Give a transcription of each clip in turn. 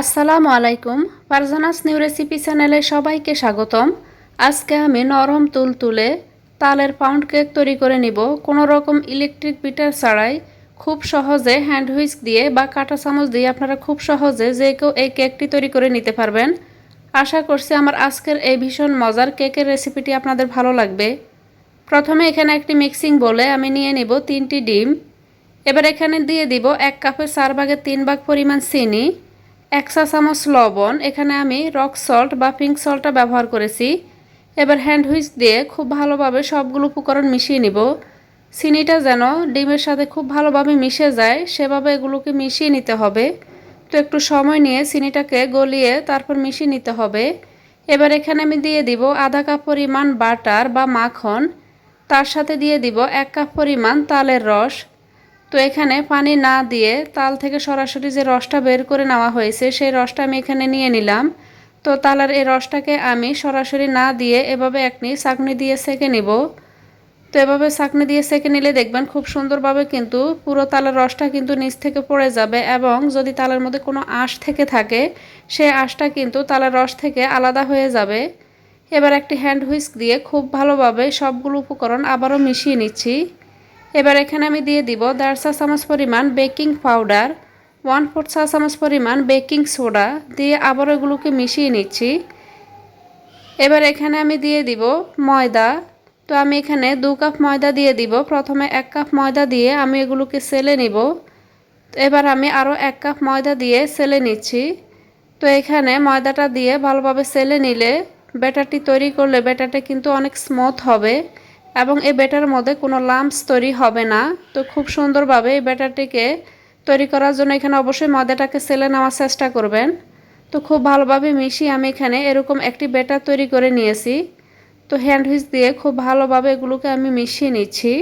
আসসালামু আলাইকুম। পারজানাস new recipe চ্যানেলে সবাইকে স্বাগতম। আজকে আমি নরম তুলতুলে তালের পাউন্ড কেক তৈরি করে নিব। কোনো রকম ইলেকট্রিক বিটার ছাড়াই খুব সহজে হ্যান্ড হুইস্ক দিয়ে বা কাঁটা চামচ দিয়ে আপনারা খুব সহজে যে কেউ এই কেকটি তৈরি করে নিতে পারবেন। আশা করছি আমার আজকের এই ভীষণ মজার কেকের রেসিপিটি আপনাদের ভালো লাগবে। প্রথমে এখানে একটি মিক্সিং বলে আমি নিয়ে নিব তিনটি ডিম। এবার এখানে দিয়ে দিব এক কাপের চার ভাগের তিন ভাগ পরিমাণ চিনি। এক চামচ লবণ, এখানে আমি রক সল্ট বা পিঙ্ক সল্টটা ব্যবহার করেছি। এবার হ্যান্ড হুইচ দিয়ে খুব ভালোভাবে সবগুলো উপকরণ মিশিয়ে নিব। চিনিটা যেন ডিমের সাথে খুব ভালোভাবে মিশে যায়, সেভাবে এগুলোকে মিশিয়ে নিতে হবে। তো একটু সময় নিয়ে চিনিটাকে গলিয়ে তারপর মিশিয়ে নিতে হবে। এবার এখানে আমি দিয়ে দিব আধা কাপ পরিমাণ বাটার বা মাখন। তার সাথে দিয়ে দিব এক কাপ পরিমাণ তালের রস। তো এখানে পানি না দিয়ে তাল থেকে সরাসরি যে রসটা বের করে নেওয়া হয়েছে, সেই রসটা আমি এখানে নিয়ে নিলাম। তো তালার এই রসটাকে আমি সরাসরি না দিয়ে এভাবে একনি চাকনি দিয়ে সেকে নিব। তো এভাবে চাকনি দিয়ে সেকে নিলে দেখবেন খুব সুন্দরভাবে কিন্তু পুরো তালের রসটা কিন্তু নিচ থেকে পড়ে যাবে এবং যদি তালের মধ্যে কোনো আঁশ থেকে থাকে সেই আঁশটা কিন্তু তালের রস থেকে আলাদা হয়ে যাবে। এবার একটি হ্যান্ড হুইস্ক দিয়ে খুব ভালোভাবে সবগুলো উপকরণ আবারও মিশিয়ে নিচ্ছি। এবার এখানে আমি দিয়ে দিব দেড় চা চামচ পরিমাণ বেকিং পাউডার, ওয়ান ফোর চা চামচ পরিমাণ বেকিং সোডা, দিয়ে আবার এগুলোকে মিশিয়ে নিচ্ছি। এবার এখানে আমি দিয়ে দিব ময়দা, তো আমি এখানে দু কাপ ময়দা দিয়ে দিব। প্রথমে এক কাপ ময়দা দিয়ে আমি এগুলোকে সেলে নিব। এবার আমি আরও এক কাপ ময়দা দিয়ে সেলে নিচ্ছি। তো এখানে ময়দাটা দিয়ে ভালোভাবে সেলে নিলে ব্যাটারটি তৈরি করলে ব্যাটারটা কিন্তু অনেক স্মুথ হবে। এবং এই ব্যাটার মধ্যে কোনো লাম্পস তৈরি হবে না। তো খুব সুন্দরভাবে এই ব্যাটারটিকে তৈরি করার জন্য এখানে অবশ্যই ময়দাটাকে সেলে নেওয়ার চেষ্টা করবেন। তো খুব ভালোভাবে মিশিয়ে আমি এখানে এরকম একটি ব্যাটার তৈরি করে নিয়েছি। তো হ্যান্ড হুইচ দিয়ে খুব ভালোভাবে এগুলোকে আমি মিশিয়ে নিচ্ছি।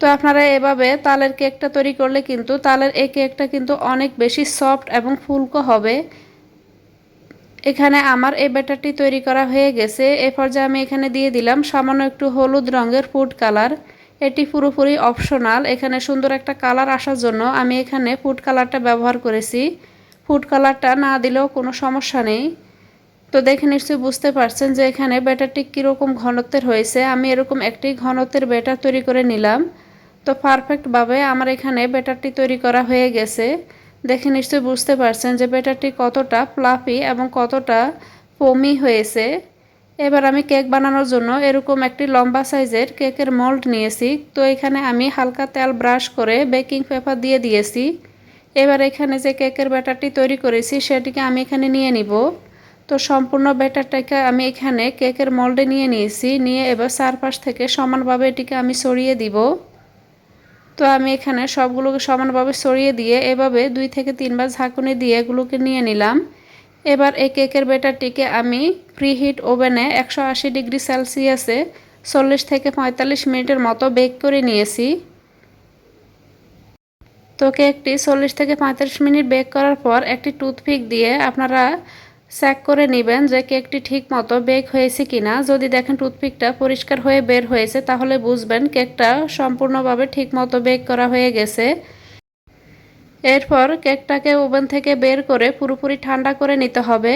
তো আপনারা এভাবে তালের কেকটা তৈরি করলে কিন্তু তালের এই কেকটা কিন্তু অনেক বেশি সফট এবং ফুলকো হবে। এখানে আমার এই ব্যাটারটি তৈরি করা হয়ে গেছে। এ পর্যায়ে আমি এখানে দিয়ে দিলাম সামান্য একটু হলুদ রঙের ফুড কালার। এটি পুরোপুরি অপশনাল। এখানে সুন্দর একটা কালার আসার জন্য আমি এখানে ফুড কালারটা ব্যবহার করেছি। ফুড কালারটা না দিলেও কোনো সমস্যা নেই। তো দেখে নিশ্চয়ই বুঝতে পারছেন যে এখানে ব্যাটারটি কীরকম ঘনত্বের হয়েছে। আমি এরকম একটি ঘনত্বের ব্যাটার তৈরি করে নিলাম। তো পারফেক্টভাবে আমার এখানে ব্যাটারটি তৈরি করা হয়ে গেছে। দেখে নিশ্চয়ই বুঝতে পারছেন যে ব্যাটারটি কতটা প্লাফি এবং কতটা ফমি হয়েছে। এবার আমি কেক বানানোর জন্য এরকম একটি লম্বা সাইজের কেকের মোল্ড নিয়েছি। তো এখানে আমি হালকা তেল ব্রাশ করে বেকিং পেপার দিয়ে দিয়েছি। এবার এখানে যে কেকের ব্যাটারটি তৈরি করেছি, সেটিকে আমি এখানে নিয়ে নিব। তো সম্পূর্ণ ব্যাটারটাকে আমি এখানে কেকের মোল্ডে নিয়ে নিয়েছি। নিয়ে এবার চারপাশ থেকে সমানভাবে এটিকে আমি সরিয়ে দিব। তো আমি এখানে সবগুলোকে সমানভাবে সরিয়ে দিয়ে এভাবে দুই থেকে তিনবার ঝাঁকুনি দিয়ে এগুলোকে নিয়ে নিলাম। এবার এই কেকের ব্যাটারটিকে আমি প্রিহিট ওভেনে একশো আশি ডিগ্রি সেলসিয়াসে চল্লিশ থেকে পঁয়তাল্লিশ মিনিটের মতো বেক করে নিয়েছি। তো কেকটি চল্লিশ থেকে পঁয়তাল্লিশ মিনিট বেক করার পর একটি টুথপিক দিয়ে আপনারা চেক করে নেবেন যে কেকটি ঠিক মতো বেক হয়েছে কিনা। যদি দেখেন টুথপিকটা পরিষ্কার হয়ে বের হয়েছে, তাহলে বুঝবেন কেকটা সম্পূর্ণভাবে ঠিক মতো বেক করা হয়ে গেছে। এরপর কেকটাকে ওভেন থেকে বের করে পুরোপুরি ঠান্ডা করে নিতে হবে।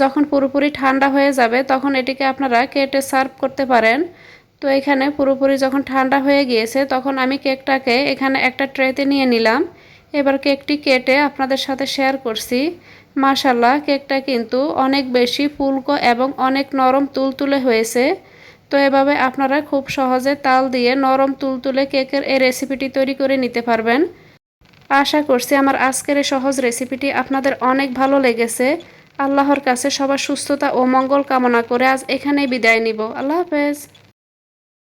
যখন পুরোপুরি ঠান্ডা হয়ে যাবে, তখন এটিকে আপনারা কেটে সার্ভ করতে পারেন। তো এখানে পুরোপুরি যখন ঠান্ডা হয়ে গিয়েছে, তখন আমি কেকটাকে এখানে একটা ট্রেতে নিয়ে নিলাম। এবার কেকটি কেটে আপনাদের সাথে শেয়ার করছি। মাশাল্লাহ কেকটা কিন্তু অনেক বেশি ফুলকো এবং অনেক নরম তুলতুলে হয়েছে। তো এভাবে আপনারা খুব সহজে তাল দিয়ে নরম তুলতুলে কেকের এই রেসিপিটি তৈরি করে নিতে পারবেন। আশা করছি আমার আজকের এই সহজ রেসিপিটি আপনাদের অনেক ভালো লেগেছে। আল্লাহর কাছে সবার সুস্থতা ও মঙ্গল কামনা করে আজ এখানেই বিদায় নিব। আল্লাহ হাফেজ।